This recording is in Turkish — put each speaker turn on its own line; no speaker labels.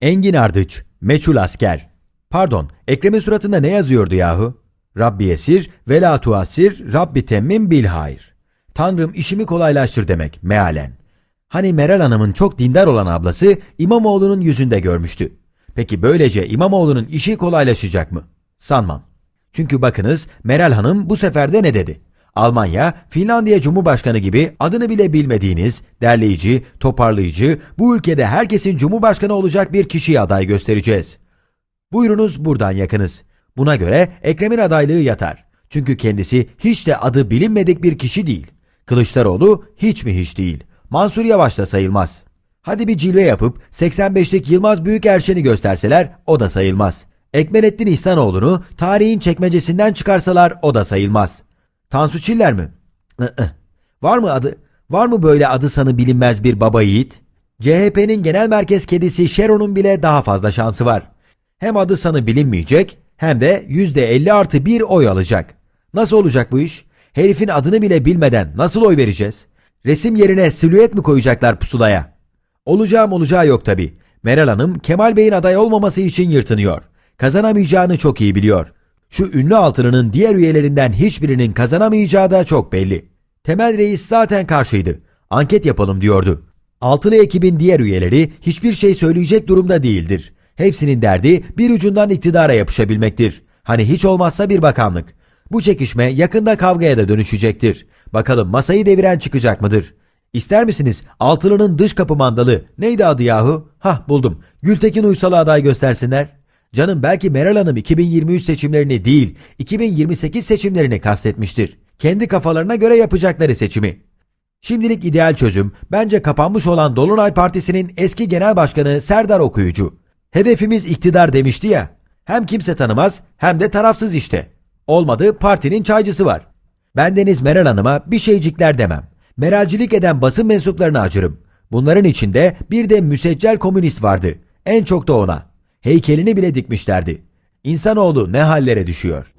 Engin Ardıç, meçhul asker. Pardon, Ekrem'in suratında ne yazıyordu yahu? Rabbi esir, vela tuasir, Rabbi temmim bil hayır. Tanrım işimi kolaylaştır demek, mealen. Hani Meral Hanım'ın çok dindar olan ablası İmamoğlu'nun yüzünde görmüştü. Peki böylece İmamoğlu'nun işi kolaylaşacak mı? Sanmam. Çünkü bakınız Meral Hanım bu sefer de ne dedi? Almanya, Finlandiya Cumhurbaşkanı gibi adını bile bilmediğiniz, derleyici, toparlayıcı, bu ülkede herkesin Cumhurbaşkanı olacak bir kişiyi aday göstereceğiz. Buyurunuz buradan yakınız. Buna göre Ekrem'in adaylığı yatar. Çünkü kendisi hiç de adı bilinmedik bir kişi değil. Kılıçdaroğlu hiç mi hiç değil. Mansur Yavaş da sayılmaz. Hadi bir cilve yapıp 85'lik Yılmaz Büyükerşen'i gösterseler o da sayılmaz. Ekmelettin İhsanoğlu'nu tarihin çekmecesinden çıkarsalar o da sayılmaz. Tansu Çiller mi? Var mı adı? Var mı böyle adı sanı bilinmez bir baba yiğit? CHP'nin genel merkez kedisi Şeron'un bile daha fazla şansı var. Hem adı sanı bilinmeyecek hem de %50 artı bir oy alacak. Nasıl olacak bu iş? Herifin adını bile bilmeden nasıl oy vereceğiz? Resim yerine silüet mi koyacaklar pusulaya? Olacağım olacağı yok tabi. Meral Hanım Kemal Bey'in aday olmaması için yırtınıyor. Kazanamayacağını çok iyi biliyor. Şu ünlü altınının diğer üyelerinden hiçbirinin kazanamayacağı da çok belli. Temel Reis zaten karşıydı. Anket yapalım diyordu. Altılı ekibin diğer üyeleri hiçbir şey söyleyecek durumda değildir. Hepsinin derdi bir ucundan iktidara yapışabilmektir. Hani hiç olmazsa bir bakanlık. Bu çekişme yakında kavgaya da dönüşecektir. Bakalım masayı deviren çıkacak mıdır? İster misiniz Altılı'nın dış kapı mandalı neydi adı yahu? Hah buldum. Gültekin Uysal'ı aday göstersinler. Canım belki Meral Hanım 2023 seçimlerini değil 2028 seçimlerini kastetmiştir. Kendi kafalarına göre yapacakları seçimi. Şimdilik ideal çözüm bence kapanmış olan Dolunay Partisi'nin eski genel başkanı Serdar Okuyucu. Hedefimiz iktidar demişti ya. Hem kimse tanımaz hem de tarafsız işte. Olmadı partinin çaycısı var. Bendeniz Meral Hanım'a bir şeycikler demem. Meralcilik eden basın mensuplarına acırım. Bunların içinde bir de müseccel komünist vardı. En çok da ona. Heykelini bile dikmişlerdi. İnsanoğlu ne hallere düşüyor.